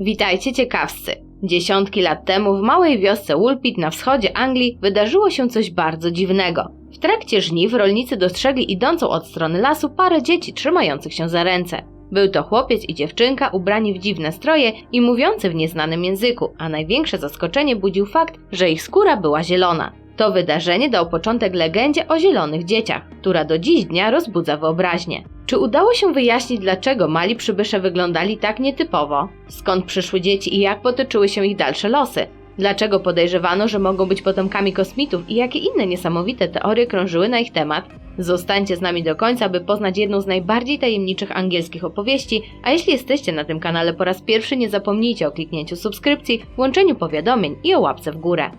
Witajcie ciekawscy! Dziesiątki lat temu w małej wiosce Woolpit na wschodzie Anglii wydarzyło się coś bardzo dziwnego. W trakcie żniw rolnicy dostrzegli idącą od strony lasu parę dzieci trzymających się za ręce. Był to chłopiec i dziewczynka ubrani w dziwne stroje i mówiący w nieznanym języku, a największe zaskoczenie budził fakt, że ich skóra była zielona. To wydarzenie dało początek legendzie o zielonych dzieciach, która do dziś dnia rozbudza wyobraźnię. Czy udało się wyjaśnić, dlaczego mali przybysze wyglądali tak nietypowo? Skąd przyszły dzieci i jak potoczyły się ich dalsze losy? Dlaczego podejrzewano, że mogą być potomkami kosmitów i jakie inne niesamowite teorie krążyły na ich temat? Zostańcie z nami do końca, by poznać jedną z najbardziej tajemniczych angielskich opowieści, a jeśli jesteście na tym kanale po raz pierwszy, nie zapomnijcie o kliknięciu subskrypcji, włączeniu powiadomień i o łapce w górę.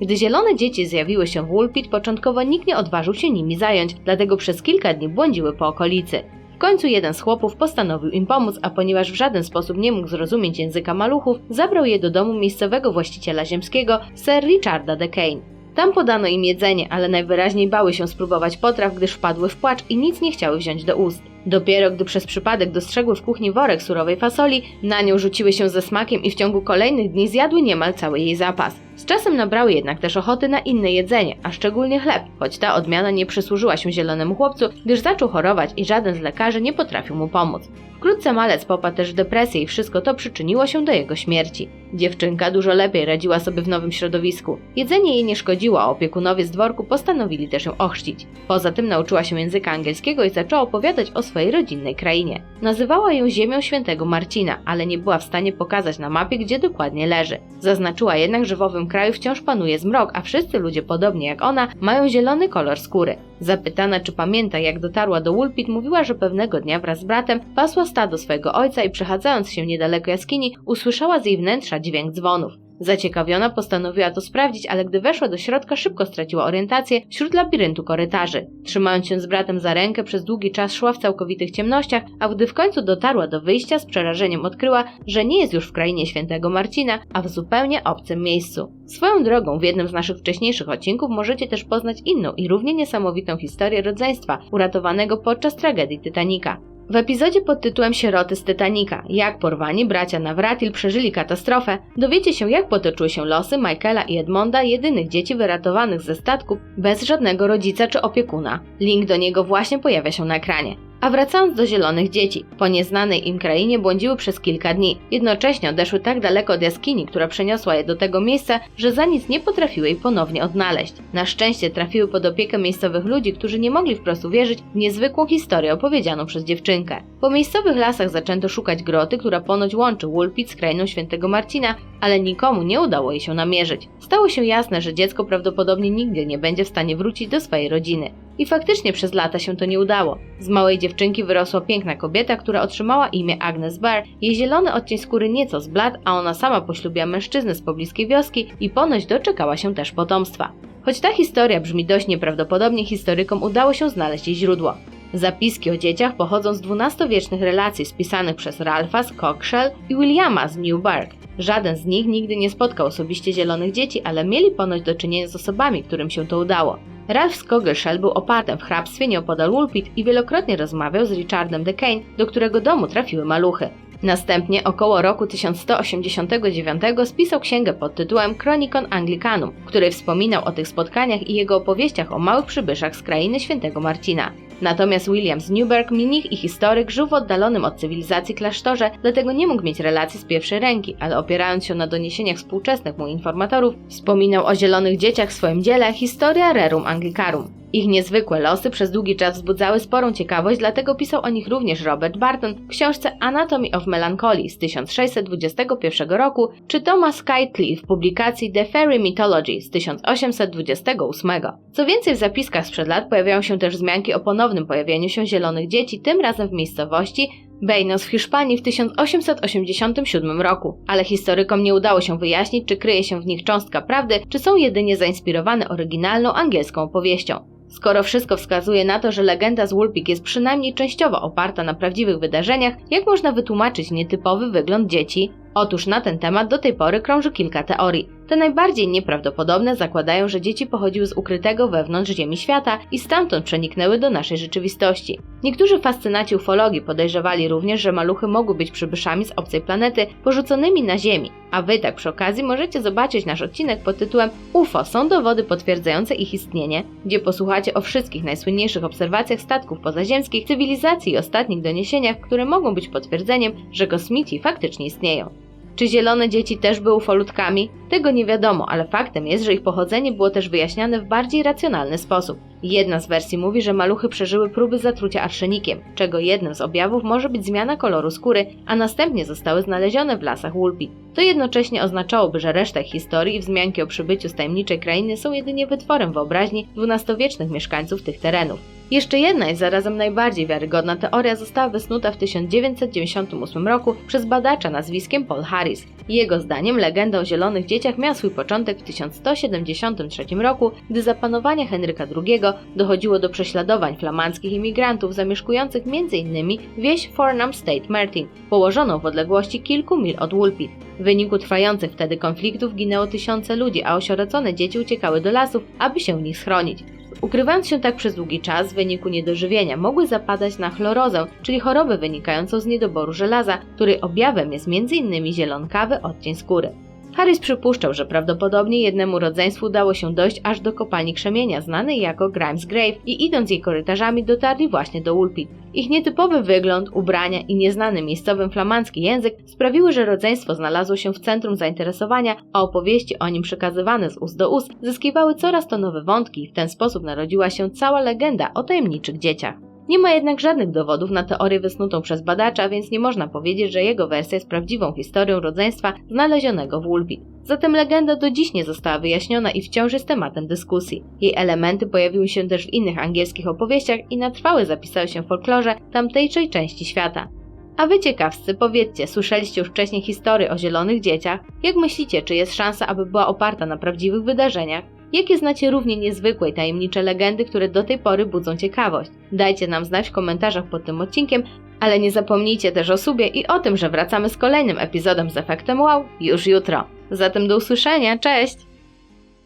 Gdy zielone dzieci zjawiły się w Woolpit, początkowo nikt nie odważył się nimi zająć, dlatego przez kilka dni błądziły po okolicy. W końcu jeden z chłopów postanowił im pomóc, a ponieważ w żaden sposób nie mógł zrozumieć języka maluchów, zabrał je do domu miejscowego właściciela ziemskiego, Sir Richarda de Kane. Tam podano im jedzenie, ale najwyraźniej bały się spróbować potraw, gdyż wpadły w płacz i nic nie chciały wziąć do ust. Dopiero gdy przez przypadek dostrzegły w kuchni worek surowej fasoli, na nią rzuciły się ze smakiem i w ciągu kolejnych dni zjadły niemal cały jej zapas. Z czasem nabrały jednak też ochoty na inne jedzenie, a szczególnie chleb, choć ta odmiana nie przysłużyła się zielonemu chłopcu, gdyż zaczął chorować i żaden z lekarzy nie potrafił mu pomóc. Wkrótce malec popadł też w depresję i wszystko to przyczyniło się do jego śmierci. Dziewczynka dużo lepiej radziła sobie w nowym środowisku. Jedzenie jej nie szkodziło, a opiekunowie z dworku postanowili też ją ochrzcić. Poza tym nauczyła się języka angielskiego i zaczęła opowiadać o swojej rodzinnej krainie. Nazywała ją Ziemią Świętego Marcina, ale nie była w stanie pokazać na mapie, gdzie dokładnie leży. Zaznaczyła jednak, że owym kraju wciąż panuje zmrok, a wszyscy ludzie, podobnie jak ona, mają zielony kolor skóry. Zapytana, czy pamięta, jak dotarła do Woolpit, mówiła, że pewnego dnia wraz z bratem pasła stado swojego ojca i przechadzając się niedaleko jaskini, usłyszała z jej wnętrza dźwięk dzwonów. Zaciekawiona postanowiła to sprawdzić, ale gdy weszła do środka, szybko straciła orientację wśród labiryntu korytarzy. Trzymając się z bratem za rękę, przez długi czas szła w całkowitych ciemnościach, a gdy w końcu dotarła do wyjścia, z przerażeniem odkryła, że nie jest już w krainie świętego Marcina, a w zupełnie obcym miejscu. Swoją drogą, w jednym z naszych wcześniejszych odcinków możecie też poznać inną i równie niesamowitą historię rodzeństwa uratowanego podczas tragedii Titanica. W epizodzie pod tytułem Sieroty z Titanica, jak porwani bracia Navratil przeżyli katastrofę, dowiecie się jak potoczyły się losy Michaela i Edmonda, jedynych dzieci wyratowanych ze statku bez żadnego rodzica czy opiekuna. Link do niego właśnie pojawia się na ekranie. A wracając do zielonych dzieci, po nieznanej im krainie błądziły przez kilka dni. Jednocześnie odeszły tak daleko od jaskini, która przeniosła je do tego miejsca, że za nic nie potrafiły jej ponownie odnaleźć. Na szczęście trafiły pod opiekę miejscowych ludzi, którzy nie mogli wprost uwierzyć w niezwykłą historię opowiedzianą przez dziewczynkę. Po miejscowych lasach zaczęto szukać groty, która ponoć łączy Woolpit z krainą świętego Marcina, ale nikomu nie udało jej się namierzyć. Stało się jasne, że dziecko prawdopodobnie nigdy nie będzie w stanie wrócić do swojej rodziny. I faktycznie przez lata się to nie udało. Z małej dziewczynki wyrosła piękna kobieta, która otrzymała imię Agnes Barr. Jej zielony odcień skóry nieco zbladł, a ona sama poślubiła mężczyznę z pobliskiej wioski i ponoć doczekała się też potomstwa. Choć ta historia brzmi dość nieprawdopodobnie, historykom udało się znaleźć jej źródło. Zapiski o dzieciach pochodzą z XII-wiecznych relacji spisanych przez Ralpha z Cockshell i Williama z Newburgh. Żaden z nich nigdy nie spotkał osobiście zielonych dzieci, ale mieli ponoć do czynienia z osobami, którym się to udało. Ralph Skogelshael był opartem w hrabstwie nieopodal Woolpit i wielokrotnie rozmawiał z Richardem de Kane, do którego domu trafiły maluchy. Następnie około roku 1189 spisał księgę pod tytułem Chronicon Anglicanum, w której wspominał o tych spotkaniach i jego opowieściach o małych przybyszach z krainy świętego Marcina. Natomiast William z Newburgh, mnich i historyk, żył w oddalonym od cywilizacji klasztorze, dlatego nie mógł mieć relacji z pierwszej ręki, ale opierając się na doniesieniach współczesnych mu informatorów, wspominał o zielonych dzieciach w swoim dziele Historia Rerum Anglicarum. Ich niezwykłe losy przez długi czas wzbudzały sporą ciekawość, dlatego pisał o nich również Robert Barton w książce Anatomy of Melancholy z 1621 roku, czy Thomas Keightley w publikacji The Fairy Mythology z 1828. Co więcej, w zapiskach sprzed lat pojawiają się też wzmianki o ponownym pojawieniu się zielonych dzieci, tym razem w miejscowości Bejnos w Hiszpanii w 1887 roku, ale historykom nie udało się wyjaśnić, czy kryje się w nich cząstka prawdy, czy są jedynie zainspirowane oryginalną angielską opowieścią. Skoro wszystko wskazuje na to, że legenda z Woolpik jest przynajmniej częściowo oparta na prawdziwych wydarzeniach, jak można wytłumaczyć nietypowy wygląd dzieci? Otóż na ten temat do tej pory krąży kilka teorii. Te najbardziej nieprawdopodobne zakładają, że dzieci pochodziły z ukrytego wewnątrz Ziemi świata i stamtąd przeniknęły do naszej rzeczywistości. Niektórzy fascynaci ufologii podejrzewali również, że maluchy mogły być przybyszami z obcej planety porzuconymi na Ziemi. A wy tak przy okazji możecie zobaczyć nasz odcinek pod tytułem UFO są dowody potwierdzające ich istnienie, gdzie posłuchacie o wszystkich najsłynniejszych obserwacjach statków pozaziemskich, cywilizacji i ostatnich doniesieniach, które mogą być potwierdzeniem, że kosmici faktycznie istnieją. Czy zielone dzieci też były ufolutkami? Tego nie wiadomo, ale faktem jest, że ich pochodzenie było też wyjaśniane w bardziej racjonalny sposób. Jedna z wersji mówi, że maluchy przeżyły próby zatrucia arszenikiem, czego jednym z objawów może być zmiana koloru skóry, a następnie zostały znalezione w lasach Woolpit. To jednocześnie oznaczałoby, że reszta historii i wzmianki o przybyciu z tajemniczej krainy są jedynie wytworem wyobraźni dwunastowiecznych mieszkańców tych terenów. Jeszcze jedna i zarazem najbardziej wiarygodna teoria została wysnuta w 1998 roku przez badacza nazwiskiem Paul Harris. Jego zdaniem legenda o zielonych dzieciach miała swój początek w 1173 roku, gdy za panowania Henryka II dochodziło do prześladowań flamandzkich imigrantów zamieszkujących m.in. wieś Fornham State Martin, położoną w odległości kilku mil od Woolpit. W wyniku trwających wtedy konfliktów ginęło tysiące ludzi, a osierocone dzieci uciekały do lasów, aby się w nich schronić. Ukrywając się tak przez długi czas w wyniku niedożywienia, mogły zapadać na chlorozę, czyli chorobę wynikającą z niedoboru żelaza, której objawem jest m.in. zielonkawy odcień skóry. Harris przypuszczał, że prawdopodobnie jednemu rodzeństwu udało się dojść aż do kopalni krzemienia, znanej jako Grimes Grave i idąc jej korytarzami dotarli właśnie do Woolpit. Ich nietypowy wygląd, ubrania i nieznany miejscowym flamandzki język sprawiły, że rodzeństwo znalazło się w centrum zainteresowania, a opowieści o nim przekazywane z ust do ust zyskiwały coraz to nowe wątki w ten sposób narodziła się cała legenda o tajemniczych dzieciach. Nie ma jednak żadnych dowodów na teorię wysnutą przez badacza, więc nie można powiedzieć, że jego wersja jest prawdziwą historią rodzeństwa znalezionego w Woolpit. Zatem legenda do dziś nie została wyjaśniona i wciąż jest tematem dyskusji. Jej elementy pojawiły się też w innych angielskich opowieściach i na trwałe zapisały się w folklorze tamtejszej części świata. A wy ciekawscy, powiedzcie, słyszeliście już wcześniej historię o zielonych dzieciach? Jak myślicie, czy jest szansa, aby była oparta na prawdziwych wydarzeniach? Jakie znacie równie niezwykłe i tajemnicze legendy, które do tej pory budzą ciekawość? Dajcie nam znać w komentarzach pod tym odcinkiem, ale nie zapomnijcie też o subie i o tym, że wracamy z kolejnym epizodem z efektem wow już jutro. Zatem do usłyszenia, cześć!